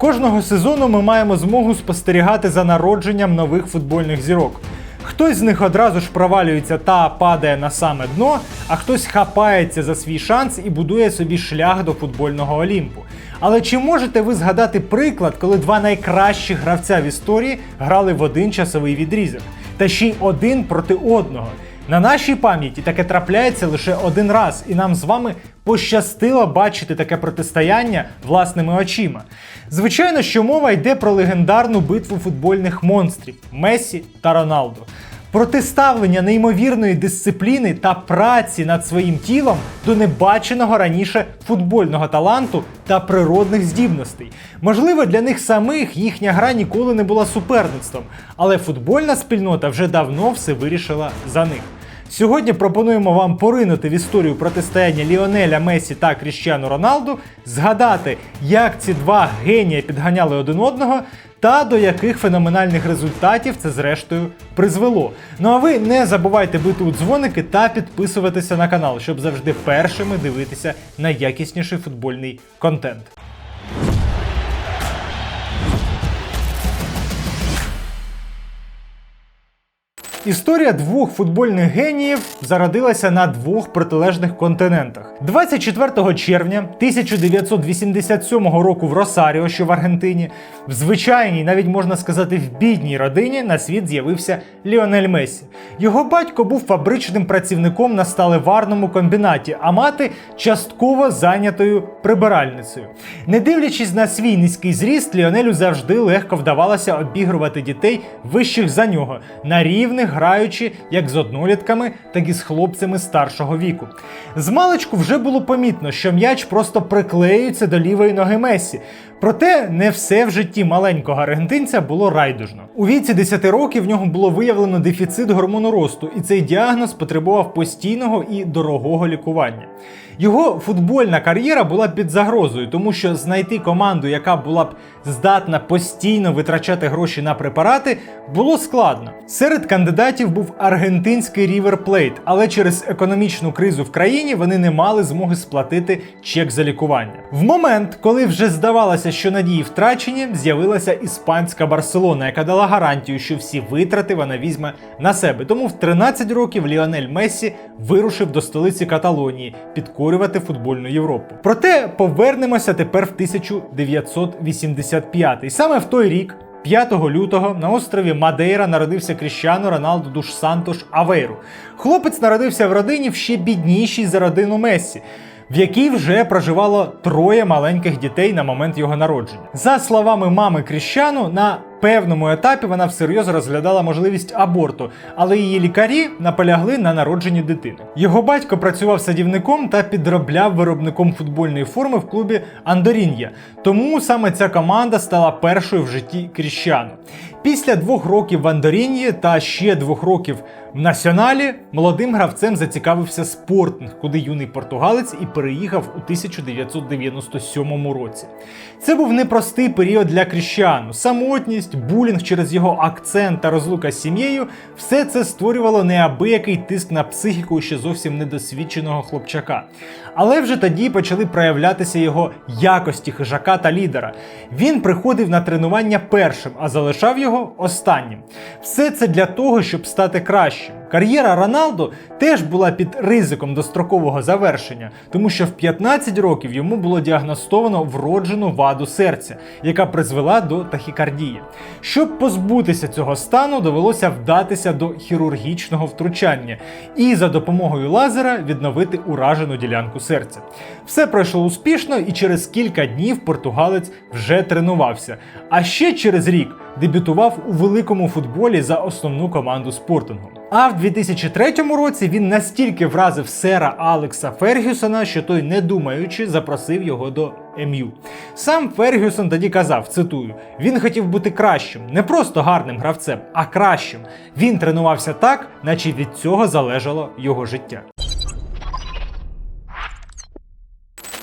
Кожного сезону ми маємо змогу спостерігати за народженням нових футбольних зірок. Хтось з них одразу ж провалюється та падає на саме дно, а хтось хапається за свій шанс і будує собі шлях до футбольного Олімпу. Але чи можете ви згадати приклад, коли два найкращих гравця в історії грали в один часовий відрізок? Та ще й один проти одного? На нашій пам'яті таке трапляється лише один раз, і нам з вами пощастило бачити таке протистояння власними очима. Звичайно, що мова йде про легендарну битву футбольних монстрів Месі та Роналду. Протиставлення неймовірної дисципліни та праці над своїм тілом до небаченого раніше футбольного таланту та природних здібностей. Можливо, для них самих їхня гра ніколи не була суперництвом, але футбольна спільнота вже давно все вирішила за них. Сьогодні пропонуємо вам поринути в історію протистояння Ліонеля Месі та Кріщану Роналду, згадати, як ці два генія підганяли один одного. Та до яких феноменальних результатів це зрештою призвело. Ну а ви не забувайте бити у дзвоники та підписуватися на канал, щоб завжди першими дивитися найякісніший футбольний контент. Історія двох футбольних геніїв зародилася на двох протилежних континентах. 24 червня 1987 року в Росаріо, що в Аргентині, в звичайній, навіть можна сказати, в бідній родині на світ з'явився Ліонель Месі. Його батько був фабричним працівником на сталеварному комбінаті, а мати частково зайнятою прибиральницею. Не дивлячись на свій низький зріст, Ліонелю завжди легко вдавалося обігрувати дітей вищих за нього на рівних граючи як з однолітками, так і з хлопцями старшого віку. Змалечку вже було помітно, що м'яч просто приклеюється до лівої ноги Месі. Проте не все в житті маленького аргентинця було райдужно. У віці 10 років в нього було виявлено дефіцит гормону росту, і цей діагноз потребував постійного і дорогого лікування. Його футбольна кар'єра була під загрозою, тому що знайти команду, яка була б здатна постійно витрачати гроші на препарати, було складно. Серед кандидатів був аргентинський River Plate, але через економічну кризу в країні вони не мали змоги сплатити чек за лікування. В момент, коли вже здавалося, що надії втрачені, з'явилася іспанська Барселона, яка дала гарантію, що всі витрати вона візьме на себе. Тому в 13 років Ліонель Мессі вирушив до столиці Каталонії підкорювати футбольну Європу. Проте повернемося тепер в 1985. І саме в той рік. 5 лютого на острові Мадейра народився Кріщано Роналду Душ Сантош Авейру. Хлопець народився в родині в ще біднішій за родину Мессі, в якій вже проживало троє маленьких дітей на момент його народження. За словами мами Кріщану, на певному етапі вона всерйоз розглядала можливість аборту, але її лікарі наполягли на народженні дитини. Його батько працював садівником та підробляв виробником футбольної форми в клубі Андорін'я. Тому саме ця команда стала першою в житті Кріщану. Після двох років в Андорін'ї та ще двох років в Націоналі молодим гравцем зацікавився спортинг, куди юний португалець і переїхав у 1997 році. Це був непростий період для Кріщану. Самотність, булінг через його акцент та розлука з сім'єю все це створювало неабиякий тиск на психіку ще зовсім недосвідченого хлопчака. Але вже тоді почали проявлятися його якості хижака та лідера. Він приходив на тренування першим, а залишав його останнім. Все це для того, щоб стати кращим. Кар'єра Роналду теж була під ризиком дострокового завершення, тому що в 15 років йому було діагностовано вроджену ваду серця, яка призвела до тахікардії. Щоб позбутися цього стану, довелося вдатися до хірургічного втручання і за допомогою лазера відновити уражену ділянку серця. Все пройшло успішно, і через кілька днів португалець вже тренувався. А ще через рік дебютував у великому футболі за основну команду спортингу. А в 2003 році він настільки вразив сера Алекса Фергюсона, що той, не думаючи, запросив його до МЮ. Сам Фергюсон тоді казав: цитую: він хотів бути кращим, не просто гарним гравцем, а кращим. Він тренувався так, наче від цього залежало його життя.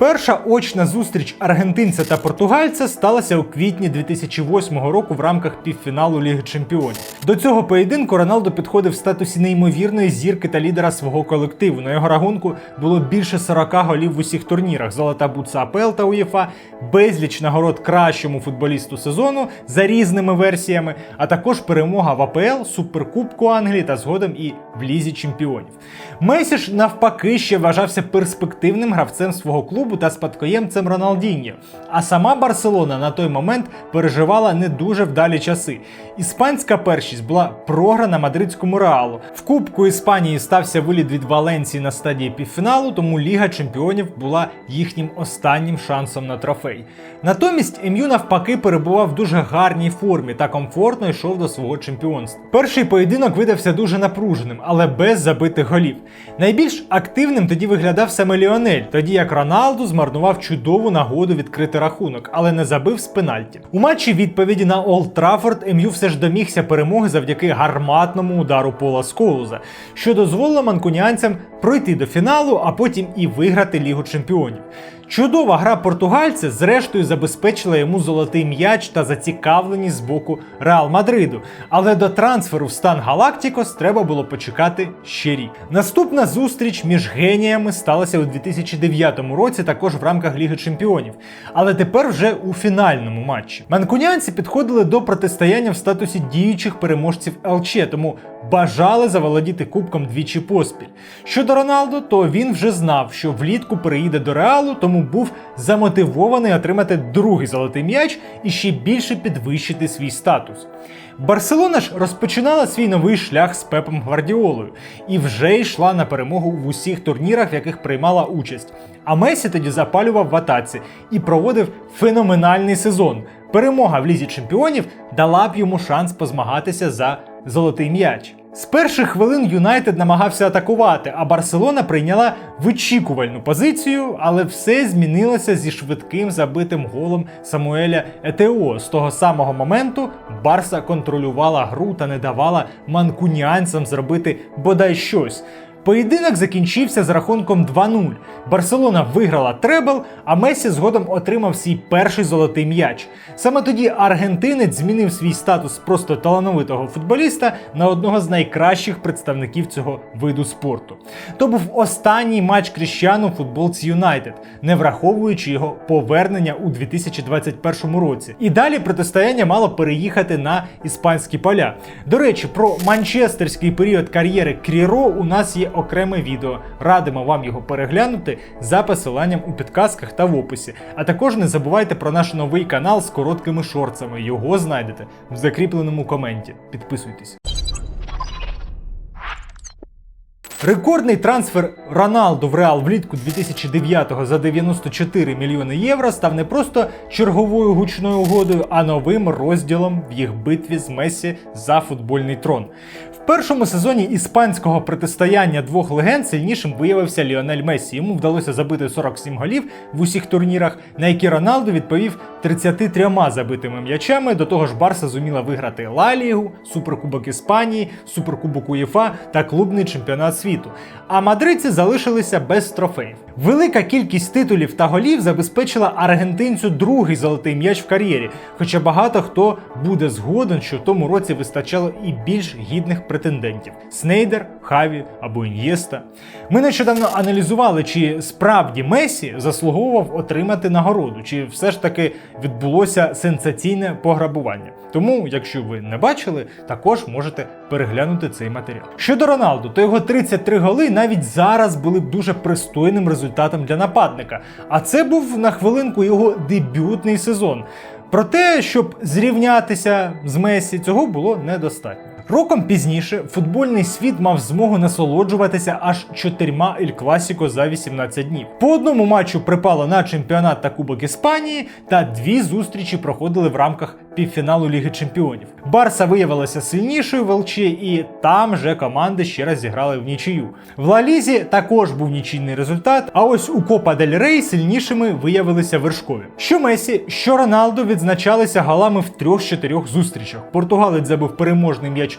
Перша очна зустріч аргентинця та португальця сталася у квітні 2008 року в рамках півфіналу Ліги Чемпіонів. До цього поєдинку Роналдо підходив в статусі неймовірної зірки та лідера свого колективу. На його рахунку було більше 40 голів в усіх турнірах: золота бутса АПЛ та УЄФА, безліч нагород кращому футболісту сезону за різними версіями, а також перемога в АПЛ, Суперкубку Англії та згодом і в Лізі Чемпіонів. Месі ж навпаки ще вважався перспективним гравцем свого клубу та спадкоємцем Роналдіньо. А сама Барселона на той момент переживала не дуже вдалі часи. Іспанська першість була програна мадридському реалу. В Кубку Іспанії стався виліт від Валенції на стадії півфіналу, тому Ліга Чемпіонів була їхнім останнім шансом на трофей. Натомість Ем'ю навпаки перебував в дуже гарній формі та комфортно йшов до свого чемпіонства. Перший поєдинок видався дуже напруженим, але без забитих голів. Найбільш активним тоді виглядав саме Ліонель, тоді як Роналду змарнував чудову нагоду відкрити рахунок, але не забив з пенальті. У матчі відповіді на Олд Траффорд Ем'ю все ж домігся перемоги завдяки гарматному удару Пола Сколуза, що дозволило манкуніанцям пройти до фіналу, а потім і виграти Лігу Чемпіонів. Чудова гра португальця зрештою забезпечила йому золотий м'яч та зацікавленість з боку Реал Мадриду. Але до трансферу в стан Галактикос треба було почекати ще рік. Наступна зустріч між геніями сталася у 2009 році, також в рамках Ліги Чемпіонів. Але тепер вже у фінальному матчі. Манкунянці підходили до протистояння в статусі діючих переможців ЛЧ, тому бажали заволодіти кубком двічі поспіль. Щодо Роналду, то він вже знав, що влітку переїде до Реалу, тому був замотивований отримати другий золотий м'яч і ще більше підвищити свій статус. Барселона ж розпочинала свій новий шлях з Пепом Гвардіолою і вже йшла на перемогу в усіх турнірах, в яких приймала участь. А Месі тоді запалював в атаці і проводив феноменальний сезон. Перемога в лізі чемпіонів дала б йому шанс позмагатися за золотий м'яч. З перших хвилин Юнайтед намагався атакувати, а Барселона прийняла вичікувальну позицію, але все змінилося зі швидким забитим голом Самуеля Етео. З того самого моменту Барса контролювала гру та не давала манкуніанцям зробити бодай щось. Поєдинок закінчився з рахунком 2-0. Барселона виграла требл, а Месі згодом отримав свій перший золотий м'яч. Саме тоді аргентинець змінив свій статус просто талановитого футболіста на одного з найкращих представників цього виду спорту. То був останній матч Кріщану в футболці Юнайтед, не враховуючи його повернення у 2021 році. І далі протистояння мало переїхати на іспанські поля. До речі, про манчестерський період кар'єри Кріро у нас є окреме відео. Радимо вам його переглянути за посиланням у підказках та в описі. А також не забувайте про наш новий канал з короткими шорцами. Його знайдете в закріпленому коменті. Підписуйтесь. Рекордний трансфер Роналду в Реал влітку 2009-го за 94 мільйони євро став не просто черговою гучною угодою, а новим розділом в їх битві з Месі за футбольний трон. Першому сезоні іспанського протистояння двох легенд сильнішим виявився Ліонель Месі. Йому вдалося забити 47 голів в усіх турнірах, на які Роналду відповів 33 забитими м'ячами. До того ж, Барса зуміла виграти Ла Лігу, Суперкубок Іспанії, Суперкубок УЄФА та клубний чемпіонат світу. А мадридці залишилися без трофеїв. Велика кількість титулів та голів забезпечила аргентинцю другий золотий м'яч в кар'єрі. Хоча багато хто буде згоден, що в тому році вистачало і більш гідних претендентів: Снейдер, Хаві або Ін'єста. Ми нещодавно аналізували, чи справді Месі заслуговував отримати нагороду, чи все ж таки відбулося сенсаційне пограбування. Тому, якщо ви не бачили, також можете переглянути цей матеріал. Щодо Роналду, то його 33 голи навіть зараз були б дуже пристойним результатом для нападника. А це був на хвилинку його дебютний сезон. Проте, щоб зрівнятися з Месі, цього було недостатньо. Роком пізніше футбольний світ мав змогу насолоджуватися аж чотирма Ель Класіко за 18 днів. По одному матчу припало на чемпіонат та Кубок Іспанії, та дві зустрічі проходили в рамках півфіналу Ліги Чемпіонів. Барса виявилася сильнішою в ЛЧ, і там же команди ще раз зіграли в нічию. В Ла Лізі також був нічийний результат. А ось у Копа Дель Рей сильнішими виявилися вершкові. Що Месі, що Роналду відзначалися галами в трьох-чотирьох зустрічах. Португалець забив переможний м'яч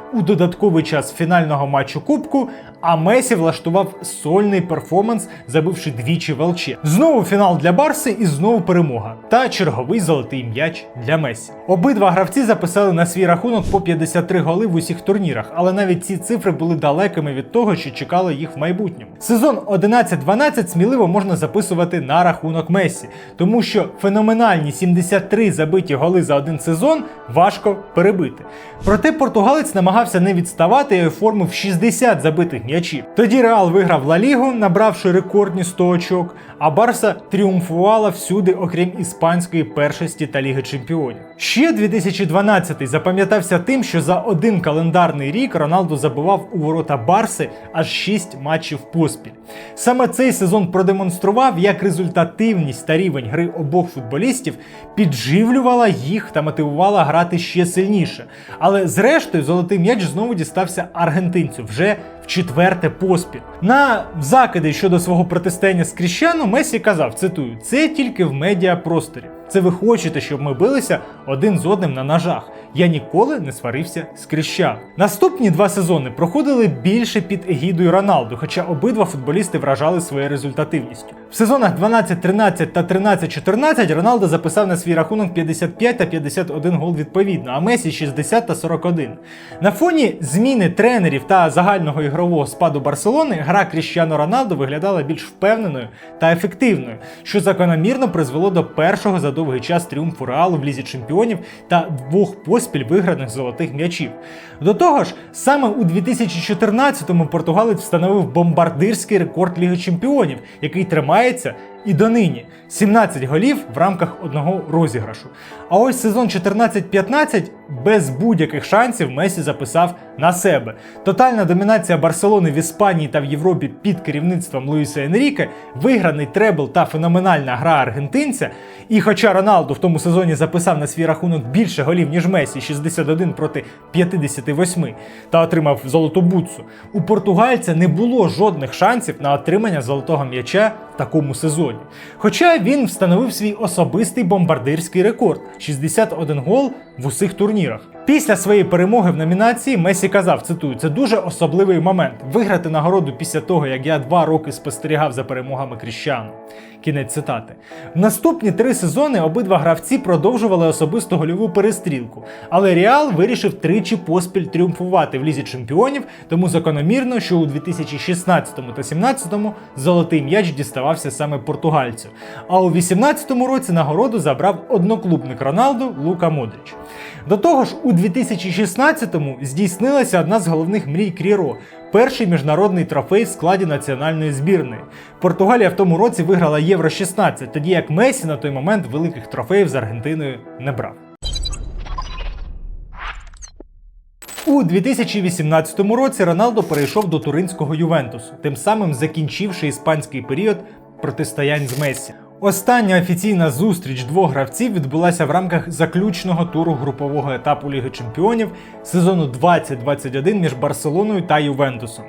у додатковий час фінального матчу Кубку, а Месі влаштував сольний перформанс, забивши двічі в Знову фінал для Барси і знову перемога. Та черговий золотий м'яч для Месі. Обидва гравці записали на свій рахунок по 53 голи в усіх турнірах, але навіть ці цифри були далекими від того, що чекало їх в майбутньому. Сезон 11-12 сміливо можна записувати на рахунок Месі, тому що феноменальні 73 забиті голи за один сезон важко перебити. Проте португалець намагався не відставати і оформив 60 забитих м'ячів. Тоді Реал виграв Ла Лігу, набравши рекордні 100 очок, а Барса тріумфувала всюди, окрім іспанської першості та Ліги Чемпіонів. Ще 2012-й запам'ятався тим, що за один календарний рік Роналду забивав у ворота Барси аж 6 матчів поспіль. Саме цей сезон продемонстрував, як результативність та рівень гри обох футболістів підживлювала їх та мотивувала грати ще сильніше. Але зрештою золотий м'яч знову дістався аргентинцю вже в четверте поспіль. На закиди щодо свого протистояння з Кріщану Месі казав: цитую, це тільки в медіапросторі. Це ви хочете, щоб ми билися один з одним на ножах. Я ніколи не сварився з Кріщаном. Наступні два сезони проходили більше під егідою Роналду, хоча обидва футболісти вражали своєю результативністю. В сезонах 12-13 та 13-14 Роналдо записав на свій рахунок 55 та 51 гол відповідно, а Месі 60 та 41. На фоні зміни тренерів та загального ігрового спаду Барселони гра Кріщано Роналдо виглядала більш впевненою та ефективною, що закономірно призвело до першого за довгий час тріумфу Реалу в лізі чемпіонів та двох поспіль виграних золотих м'ячів. До того ж, саме у 2014-му португалець встановив бомбардирський рекорд Ліги Чемпіонів, який тримається і донині 17 голів в рамках одного розіграшу. А ось сезон 14-15 без будь-яких шансів Месі записав на себе. Тотальна домінація Барселони в Іспанії та в Європі під керівництвом Луїса Енріке, виграний требл та феноменальна гра аргентинця. І хоча Роналду в тому сезоні записав на свій рахунок більше голів, ніж Месі 61 проти 58 та отримав золоту бутсу, у португальця не було жодних шансів на отримання золотого м'яча такому сезоні. Хоча він встановив свій особистий бомбардирський рекорд 61 гол в усіх турнірах. Після своєї перемоги в номінації Месі казав: цитую, це дуже особливий момент виграти нагороду після того, як я два роки спостерігав за перемогами Кріщану. Кінець цитати. В наступні три сезони обидва гравці продовжували особисту гольову перестрілку, але Реал вирішив тричі поспіль тріумфувати в лізі чемпіонів, тому закономірно, що у 2016 та 2017 золотий м'яч діставався саме португальцю. А у 2018 році нагороду забрав одноклубник Роналду Лука Модріч. До того ж, у 2016-му здійснилася одна з головних мрій Кріро. Перший міжнародний трофей в складі національної збірної. Португалія в тому році виграла Євро 16, тоді як Месі на той момент великих трофеїв з Аргентиною не брав. У 2018 році Роналдо перейшов до туринського Ювентусу, тим самим закінчивши іспанський період протистоянь з Месі. Остання офіційна зустріч двох гравців відбулася в рамках заключного туру групового етапу Ліги Чемпіонів сезону 2021 між Барселоною та Ювентусом.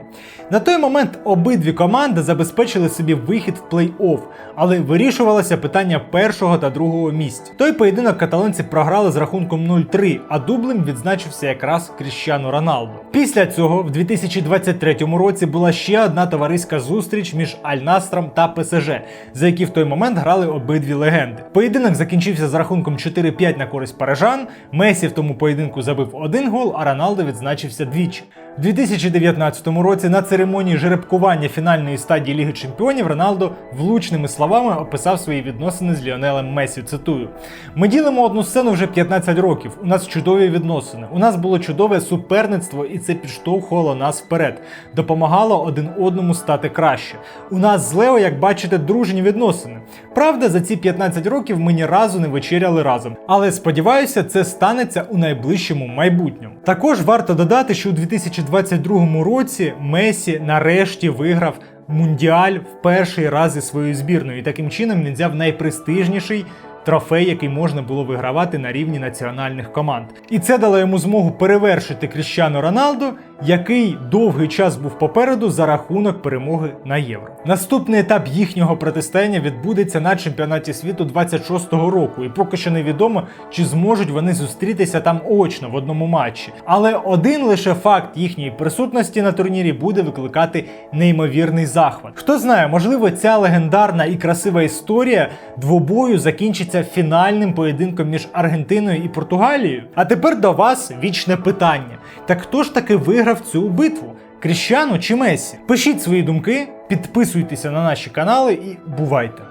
На той момент обидві команди забезпечили собі вихід в плей-офф, але вирішувалося питання першого та другого місць. Той поєдинок каталонці програли з рахунком 0-3, а дублем відзначився якраз Кріщану Роналду. Після цього в 2023 році була ще одна товариська зустріч між Аль-Настром та ПСЖ, за які в той момент грали обидві легенди. Поєдинок закінчився з рахунком 4-5 на користь парижан. Месі в тому поєдинку забив один гол, а Роналдо відзначився двічі. У 2019 році на церемонії жеребкування фінальної стадії Ліги Чемпіонів Роналдо влучними словами описав свої відносини з Ліонелем Месі. Цитую: ми ділимо одну сцену вже 15 років. У нас чудові відносини. У нас було чудове суперництво, і це підштовхувало нас вперед, допомагало один одному стати краще. У нас з Лео, як бачите, дружні відносини. Правда, за ці 15 років ми ні разу не вечеряли разом. Але сподіваюся, це станеться у найближчому майбутньому. Також варто додати, що у 2022 році Месі нарешті виграв мундіаль в перший раз зі своєю збірною. І таким чином він взяв найпрестижніший. Трофей, який можна було вигравати на рівні національних команд, і це дало йому змогу перевершити Кріщану Роналду який довгий час був попереду за рахунок перемоги на євро. Наступний етап їхнього протистояння відбудеться на чемпіонаті світу 26-го року, і поки що невідомо, чи зможуть вони зустрітися там очно в одному матчі. Але один лише факт їхньої присутності на турнірі буде викликати неймовірний захват. Хто знає, можливо, ця легендарна і красива історія двобою закінчиться фінальним поєдинком між Аргентиною і Португалією. А тепер до вас вічне питання: так хто ж таки виграв цю битву? Кріщану чи Месі? Пишіть свої думки, підписуйтеся на наші канали і бувайте!